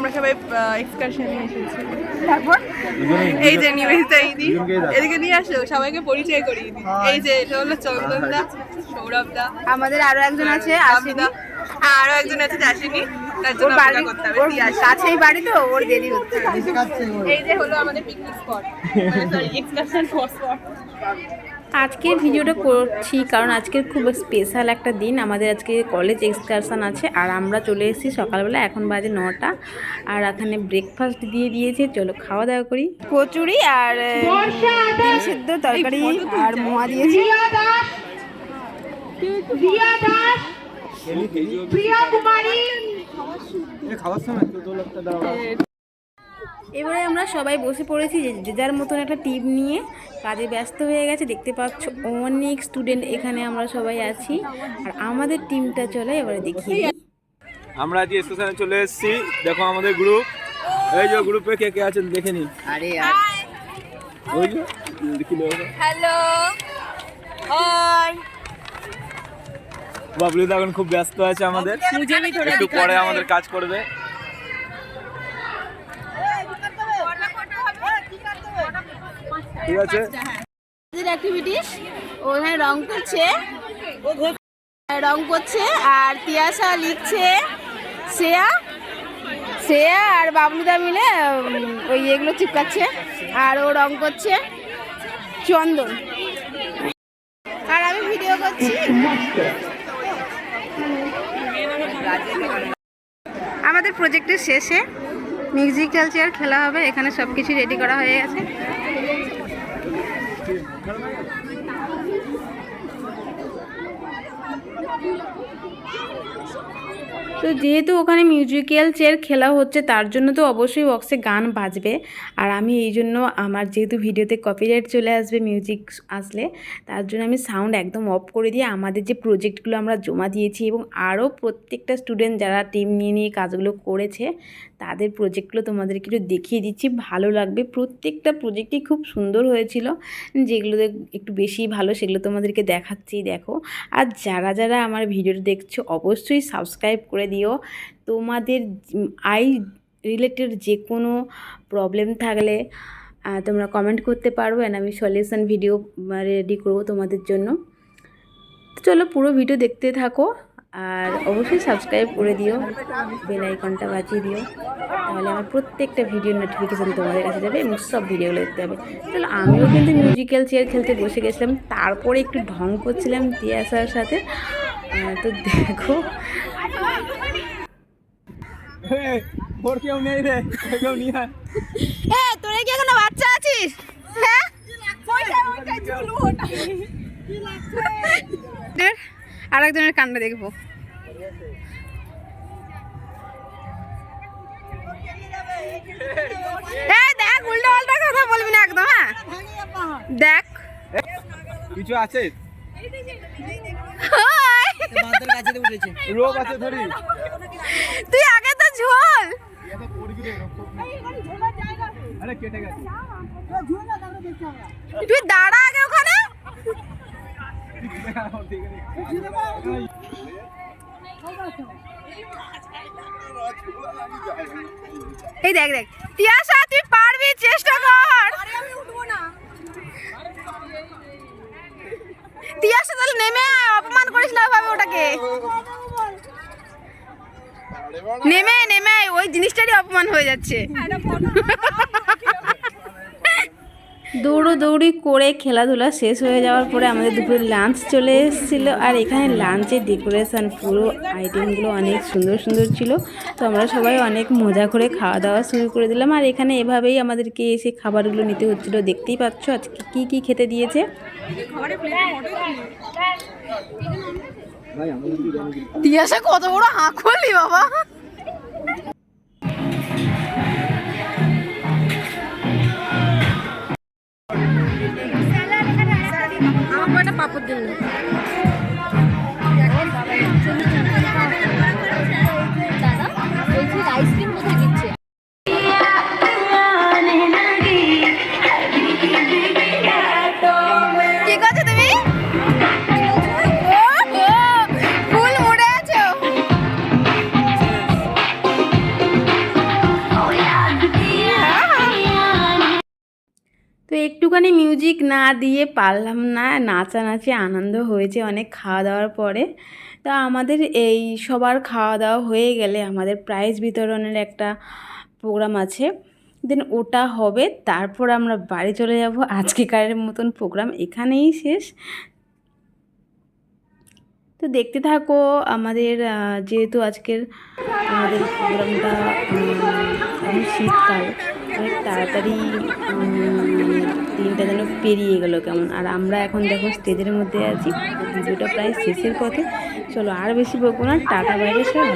আমরা সবাই এক্সকারশনে এসেছি। তারপর? এই যে নিবেদিতা ইদি এদিকে নিয়ে আসো সবাইকে পরিচয় করিয়ে দিই। এই যে এটা হলো চন্দন দা সৌরভ দা। আমাদের আরও একজন আছে আবিদা আরও একজন আছে আসেনি তার জন্য বাড়ি করতে হবে। কাছেই বাড়ি তো ওর দেরি হচ্ছে। এই যে হলো আমাদের picnic spot sorry excursion spot আজকের ভিডিওটা করছি কারণ আজকের খুব স্পেশাল একটা দিন। আমাদের আজকে কলেজ এক্সকারশন আছে আর আমরা চলে এসেছি সকালবেলা এখন বাজে নটা। আর এখানে ব্রেকফাস্ট দিয়ে দিয়েছে। চলো খাওয়া দাওয়া করি। কচুরি আর ডিম সিদ্ধ তরকারি আর মোয়া দিয়েছি। এবারে আমরা সবাই বসে পড়েছি যে যার মতন একটা টিপ নিয়ে। কাজে ব্যস্ত হয়ে গেছে দেখতে পাচ্ছ অনেক স্টুডেন্ট এখানে আমরা সবাই আছি। আর আমাদের টিমটা চলে এবারে দেখি আমরা আজকে স্টেশনে চলে এসেছি। দেখো আমাদের গ্রুপ এই যে গ্রুপে কে কে আছেন দেখে নিন। আরে ওই যে হ্যালো হাই বাবলু এখন খুব ব্যস্ত আছে আমাদের। একটু পরে আমাদের কাজ করবে। ঠিক আছে। অ্যাক্টিভিটিস ওখানে রং করছে। রং করছে আর তিয়াসা লিখছে। শ্রেয়া শ্রেয়া আর বাবলুদা মিলে ওই এগুলো চিপকাচ্ছে আর ও রং করছে চন্দন। আর আমি ভিডিও করছি। আমাদের প্রজেক্টের শেষে মিউজিক্যাল চেয়ার খেলা হবে, এখানে সব কিছু রেডি করা হয়ে গেছে। Carmen. তো যেহেতু ওখানে মিউজিক্যাল চেয়ার খেলা হচ্ছে, তার জন্য তো অবশ্যই বক্সে গান বাজবে। আর আমি এই জন্য আমার যেহেতু ভিডিওতে কপিরাইট চলে আসবে মিউজিক আসলে, তার জন্য আমি সাউন্ড একদম অফ করে দিয়ে আমাদের যে প্রজেক্টগুলো আমরা জমা দিয়েছি এবং আরও প্রত্যেকটা স্টুডেন্ট যারা টিম নিয়ে নিয়ে কাজগুলো করেছে, তাদের প্রজেক্টগুলো তোমাদেরকে একটু দেখিয়ে দিচ্ছি। ভালো লাগবে। প্রত্যেকটা প্রজেক্টই খুব সুন্দর হয়েছিল। যেগুলো একটু বেশি ভালো, সেগুলো তোমাদেরকে দেখাচ্ছি, দেখো। আর যারা যারা আমার ভিডিওটা দেখছ, অবশ্যই সাবস্ক্রাইব করে দিও। তোমাদের আই রিলেটেড যে কোনো প্রবলেম থাকলে তোমরা কমেন্ট করতে পারো and আমি সলিউশন ভিডিও রেডি করব তোমাদের জন্য। চলো পুরো ভিডিও দেখতে থাকো আর অবশ্যই সাবস্ক্রাইব করে দিও বেল আইকনটা বাজিয়ে দিও। তাহলে আমার প্রত্যেকটা ভিডিও নোটিফিকেশান তোমাদের কাছে যাবে এবং সব ভিডিওগুলো দেখতে হবে। চলো আমিও কিন্তু মিউজিক্যাল চেয়ার খেলতে বসে গেছিলাম, তারপরে একটু ঢং করছিলাম দিয়ে আসার সাথে তো দেখো ওর কেউ নেই রে কেউ নিয়ে আয়। এ তোরা কি এখনও বাচ্চা আছিস? হ্যাঁ? আর একজনের কাণ্ড দেখব। দেখ উল্টো পাল্টা কথা বলবি না একদম হ্যাঁ? দেখ। কিছু আছে? ওই, রোগ আছে ধরি তুই আগে তো ঝোল আরে কেটে গেছে তুই দাঁড়া আগে ওখানে। এই দেখ দেখ। তিয়াসা তুই পারবি, চেষ্টা কর। তিয়াসা তাহলে নেমে অপমান করিস না ভাবে ওটাকে। নেমে নেমে ওই জিনিসটারই অপমান হয়ে যাচ্ছে। দৌড়োদৌড়ি করে খেলাধুলা শেষ হয়ে যাওয়ার পরে আমাদের দুপুরে লাঞ্চ চলে এসেছিল। আর এখানে লাঞ্চের ডেকোরেশন পুরো আইটেমগুলো অনেক সুন্দর সুন্দর ছিল। তো আমরা সবাই অনেক মজা করে খাওয়া দাওয়া শুরু করে দিলাম। আর এখানে এভাবেই আমাদেরকে এসে খাবারগুলো নিতে হচ্ছিল। দেখতেই পাচ্ছ আজকে কী কী খেতে দিয়েছে? তিয়াসা কত বড় হাঁ করলি বাবা। তো একটুখানি মিউজিক না দিয়ে পারলাম না, নাচানাচি আনন্দ হয়েছে অনেক খাওয়া দাওয়ার পরে। তা আমাদের এই সবার খাওয়া দাওয়া হয়ে গেলে আমাদের প্রাইজ বিতরণের একটা প্রোগ্রাম আছে। দেন ওটা হবে, তারপর আমরা বাড়ি চলে যাব। আজকেকারের মতন প্রোগ্রাম এখানেই শেষ। তো দেখতে থাকো আমাদের যেহেতু আজকের আমাদের প্রোগ্রামটা শীতকাল অনেক তাড়াতাড়ি পেরিয়ে গেল কেমন? আর আমরা এখন দেখো স্টেজের মধ্যে আছি। ভিডিওটা প্রায় শেষের পথে। চলো আর বেশি বকবো না, টাটা বাইরে সব।